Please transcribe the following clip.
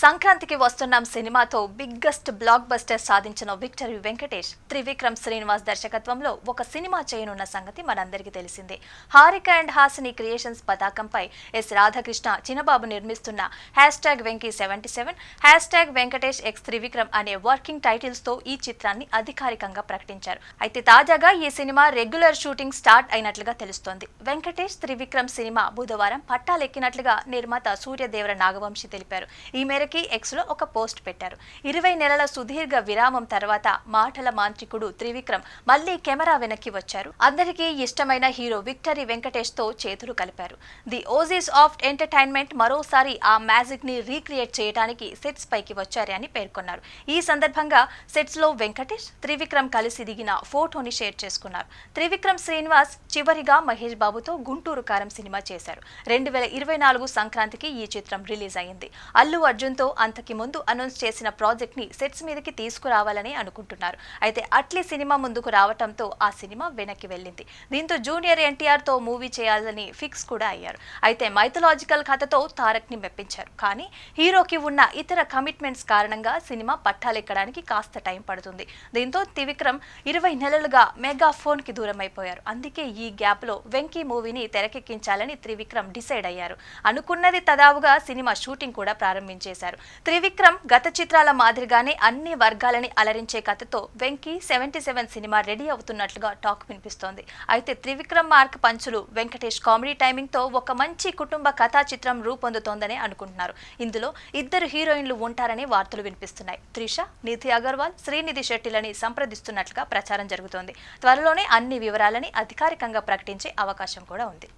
సంక్రాంతికి వస్తున్నాం సినిమాతో బిగ్గెస్ట్ బ్లాక్ బస్టర్ సాధించిన విక్టరీ వెంకటేష్. త్రివిక్రమ్ శ్రీనివాస్ దర్శకత్వంలో ఒక సినిమా చేయనున్న సంగతి మనందరికీ తెలిసిందే. హారిక అండ్ హాసిని క్రియేషన్స్ పతాకంపై ఎస్ రాధాకృష్ణ చిన్నబాబు నిర్మిస్తున్న hashtag Venky seventy seven hashtag Venkatesh X Trivikram అనే వర్కింగ్ టైటిల్స్తో ఈ చిత్రాన్ని అధికారికంగా ప్రకటించారు. అయితే తాజాగా ఈ సినిమా రెగ్యులర్ షూటింగ్ స్టార్ట్ అయినట్లుగా తెలుస్తోంది. వెంకటేష్ త్రివిక్రమ్ సినిమా బుధవారం పట్టాలెక్కినట్లుగా నిర్మాత సూర్యదేవర నాగవంశి తెలిపారు. ఈ మేరకు ఎక్స్లో ఒక పోస్ట్ పెట్టారు. ఇరవై నెలల సుదీర్ఘ విరామం తర్వాత మాటల మాంత్రికుడు త్రివిక్రమ్ మళ్ళీ కెమెరా వెనక్కి వచ్చారు. అందరికీ ఇష్టమైన హీరో విక్టరీ వెంకటేష్తో చేతులు కలిపారు. ది ఓజీస్ ఆఫ్ ఎంటర్టైన్మెంట్ మరోసారి ఆ మ్యాజిక్ని రీక్రియేట్ చేయడానికి సెట్స్ పైకి వచ్చారని పేర్కొన్నారు. ఈ సందర్భంగా సెట్స్లో వెంకటేష్ త్రివిక్రమ్ కలిసి దిగిన ఫోటోని షేర్ చేసుకున్నారు. త్రివిక్రమ్ శ్రీనివాస్ చివరిగా మహేష్ బాబుతో గుంటూరు కారం సినిమా చేశారు. రెండు వేల ఇరవై నాలుగు సంక్రాంతికి ఈ చిత్రం రిలీజ్ అయింది. అల్లు అర్జున్ దీంతో అంతకి ముందు అనౌన్స్ చేసిన ప్రాజెక్ట్ని సెట్స్ మీదకి తీసుకురావాలని అనుకుంటున్నారు. అయితే అట్లీ సినిమా ముందుకు రావటంతో ఆ సినిమా వెనక్కి వెళ్ళింది. దీంతో జూనియర్ ఎన్టీఆర్తో మూవీ చేయాలని ఫిక్స్ కూడా అయ్యారు. అయితే మైథలాజికల్ కథతో తారక్ని మెప్పించారు. కానీ హీరోకి ఉన్న ఇతర కమిట్మెంట్స్ కారణంగా సినిమా పట్టాలెక్కడానికి కాస్త టైం పడుతుంది. దీంతో త్రివిక్రమ్ ఇరవై నెలలుగా మెగా ఫోన్కి దూరం అయిపోయారు అందుకే ఈ గ్యాప్లో వెంకీ మూవీని తెరకెక్కించాలని త్రివిక్రమ్ డిసైడ్ అయ్యారు. అనుకున్నది తదావుగా సినిమా షూటింగ్ కూడా ప్రారంభించేశారు. త్రివిక్రమ్ గత చిత్రాల మాదిరిగానే అన్ని వర్గాలని అలరించే కథతో Venky seventy seven cinema ready అవుతున్నట్లుగా టాక్ వినిపిస్తోంది. అయితే త్రివిక్రమ్ మార్క్ పంచులు వెంకటేష్ కామెడీ టైమింగ్తో ఒక మంచి కుటుంబ కథా చిత్రం రూపొందుతోందని అనుకుంటున్నారు. ఇందులో ఇద్దరు హీరోయిన్లు ఉంటారని వార్తలు వినిపిస్తున్నాయి. త్రిష నిధి అగర్వాల్ శ్రీనిధి శెట్టిలని సంప్రదిస్తున్నట్లుగా ప్రచారం జరుగుతోంది. త్వరలోనే అన్ని వివరాలని అధికారికంగా ప్రకటించే అవకాశం కూడా ఉంది.